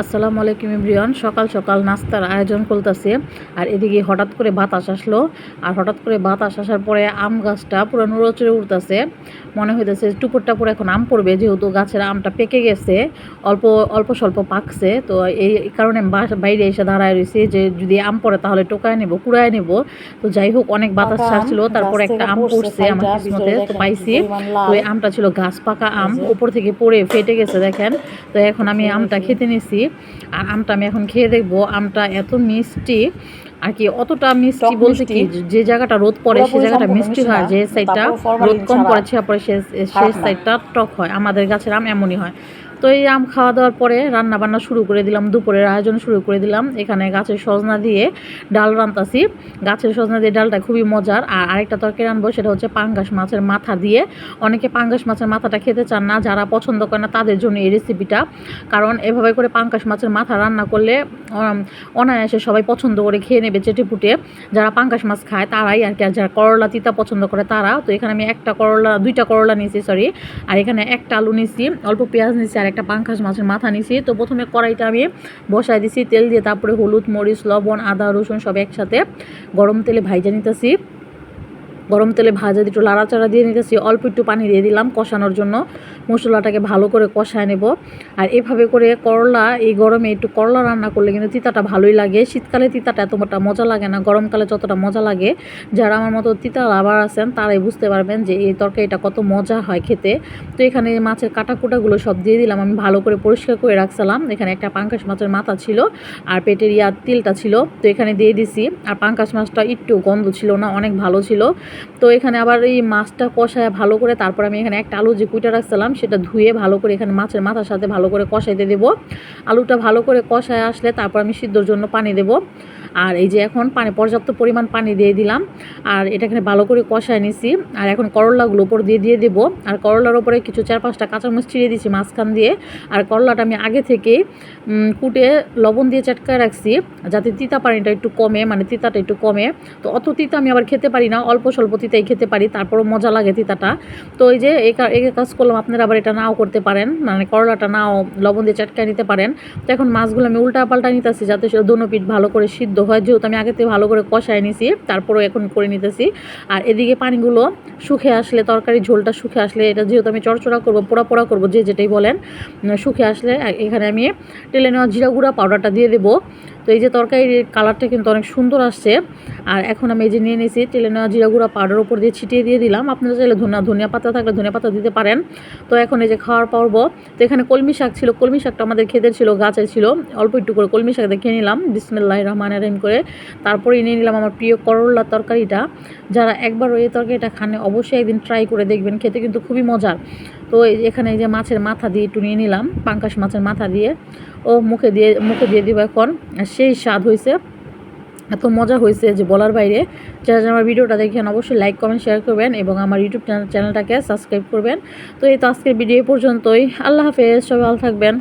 আসসালামু আলাইকুম ইব্রিয়ান সকাল সকাল নাস্তার আয়োজন করতেছে আর এদিকে হঠাৎ করে বাতাস আসলো। আর হঠাৎ করে বাতাস আসার পরে আম গাছটা পুরো নড়চড়ে উঠতেছে। মনে হইতেছে টুপুরটা পুরো এখন আম পড়বে যেহেতু গাছের আমটা পেকে গেছে অল্প অল্প স্বল্প পাকছে। তো এই কারণে বাইরে এসে দাঁড়ায় রয়েছি যে যদি আম পড়ে তাহলে টোকায় নেব কুড়ায় নেব। তো যাই হোক অনেক বাতাস ছাড়ছিল তারপরে একটা আম পড়ছে আমার কিসমতে তো পাইছি। এই আমটা ছিল গাছ পাকা আম উপর থেকে পড়ে ফেটে গেছে দেখেন। তো এখন আমি আমটা খেতে নিছি। আর আমটা আমি এখন খেয়ে দেখব আমটা এত মিষ্টি। আর কি অতটা মিষ্টি বলছে বলতে কি যে জায়গাটা রোদ পড়ে সে জায়গাটা মিষ্টি হয় যে সাইডটা রোদ কম পড়ে সে শেষ সাইডটা টক হয়। আমাদের গাছের আম এমনই হয়। তো এই আম খাওয়া দাওয়ার পরে রান্না বান্না শুরু করে দিলাম, দুপুরের আয়োজন শুরু করে দিলাম। এখানে গাছের সজনা দিয়ে ডাল রান্তাছি গাছের সজনা দিয়ে ডালটা খুবই মজার। আর আরেকটা তরকারি রানবো সেটা হচ্ছে পাঙ্গাস মাছের মাথা দিয়ে। অনেকে পাঙ্গাস মাছের মাথাটা খেতে চান না, যারা পছন্দ করে না তাদের জন্য এই রেসিপিটা কারণ এভাবে করে পাঙ্গাস মাছের মাথা রান্না করলে অনায়াসে সবাই পছন্দ করে খেয়ে নেবে চেটে পুটে যারা পাঙ্গাস মাছ খায়, তারাই আর কি, আর যারা করলা তিতা পছন্দ করে, তারা। তো এখানে আমি একটা করলা, দুইটা করলা নিয়েছি সরি আর এখানে একটা আলু নিয়েছি, অল্প পেঁয়াজ নিয়েছি আর একটা পাঙ্গাস মাছের মাথা নিছি। তো প্রথমে কড়াইটা আমি বসাই দিছি, তেল দিয়ে তারপরে হলুদ, মরিচ, লবণ, আদা, রসুন সব একসাথে গরম তেলে ভাইজা নিতেছি। গরম তেলে ভাজা একটু লাড়াচাড়া দিয়ে নিতেছি, অল্প একটু পানি দিয়ে দিলাম কষানোর জন্য। মশলাটাকে ভালো করে কষায় নেব। আর এভাবে করে করলা, এই গরমে একটু করলা রান্না করলে কিন্তু তিতাটা ভালোই লাগে। শীতকালে তিতাটা এতটা মজা লাগে না, গরমকালে যতটা মজা লাগে। যারা আমার মতো তিতা লাভার আছেন, তারাই বুঝতে পারবেন যে এই তরকারিটা কত মজা হয় খেতে। তো এখানে মাছের কাটা কুটাগুলো সব দিয়ে দিলাম, আমি ভালো করে পরিষ্কার করে রাখছিলাম। এখানে একটা পাঙ্কাশ মাছের মাথা ছিল আর পেটের ইয়ার তিলটা ছিল। তো এখানে দিয়ে দিছি। আর পাঙ্কাশ মাছটা একটু গন্ধ ছিল না, অনেক ভালো ছিল। তো এখানে আবার এই মাছটা কষায় ভালো করে তারপর আমি এখানে একটা আলু যে কুইটা রাখছিলাম, সেটা ধুয়ে ভালো করে এখানে মাছের মাথার সাথে ভালো করে কষাইতে দেবো। আলুটা ভালো করে কষায় আসলে তারপর আমি সিদ্ধর জন্য পানি দেব। আর এই যে এখন পানি পর্যাপ্ত পরিমাণ পানি দিয়ে দিলাম। আর এটা এখানে ভালো করে কষায় নিছি। আর এখন করলাগুলো উপর দিয়ে দিয়ে দেবো। আর করলার উপরে কিছু চার পাঁচটা কাঁচামরিচ ছিঁড়ে দিয়েছি মাঝখান দিয়ে। আর করলাটা আমি আগে উম, কুটে লবণ দিয়ে চাটকায় রাখছি যাতে তিতা পানিটা একটু কমে মানে তিতাটা একটু কমে। তো অত তিতা আমি আবার খেতে পারি না অল্প স্বল্প তিতাই খেতে পারি তারপরও মজা লাগে তিতাটা। তো এই যে এই কাজ করলাম আপনারা আবার এটা নাও করতে পারেন মানে করলাটা নাও লবণ দিয়ে চাটকায় নিতে পারেন। তো এখন মাছগুলো আমি উল্টা পাল্টা নিতেছি যাতে সেটা দোনো পিঠ ভালো করে সিদ্ধ হয়, যেহেতু আমি আগে থেকে ভালো করে কষায় নিছি, তারপরও এখন করে নিতেছি। আর এদিকে পানিগুলো শুকে আসলে, তরকারি ঝোলটা শুকে আসলে, এটা যেহেতু আমি চড়চড়া করব, পোড়া পোড়া করব, যে যেটাই বলেন শুকে আসলে এখানে আমি টেলে নেওয়া জিরা গুঁড়া পাউডারটা দিয়ে দেবো। তো এই যে তরকারির কালারটা কিন্তু অনেক সুন্দর আসছে। আর এখন আমি এই যে নিয়ে নিয়েছি, তেলে নেওয়া জিরা গুঁড়া পাউডার উপর দিয়ে ছিটিয়ে দিয়ে দিলাম। আপনারা চাইলে ধনিয়া ধনিয়া পাতা থাকলে ধনিয়া পাতা দিতে পারেন। তো এখন এই যে খাওয়ার পর্ব, তো এখানে কলমি শাক ছিল, কলমি শাকটা আমাদের খেতের ছিল গাছের ছিল। অল্প একটু করে কলমি শাক দেখে নিলাম বিসমিল্লাহ রহমান রহিম করে। তারপরে নিয়ে নিলাম আমার প্রিয় করল্লা তরকারিটা। যারা একবার ওই তরকারিটা খানে অবশ্যই একদিন ট্রাই করে দেখবেন, খেতে কিন্তু খুবই মজার। তো এখানে যে মাছের মাথা দিয়ে একটু নিয়ে নিলাম, পাঙ্কাশ মাছের মাথা দিয়ে। ও মুখে দিয়ে মুখে দিয়ে দিব এখন। সেই স্বাদ হয়েছে এত মজা হয়েছে যে বলার বাইরে। যারা আমার ভিডিওটা দেখেন, অবশ্যই লাইক কমেন্ট শেয়ার করবেন এবং আমার ইউটিউব চ্যানেলটাকে সাবস্ক্রাইব করবেন। তো এই তো আজকের ভিডিও পর্যন্তই। আল্লাহ হাফেজ, সবাই ভালো থাকবেন।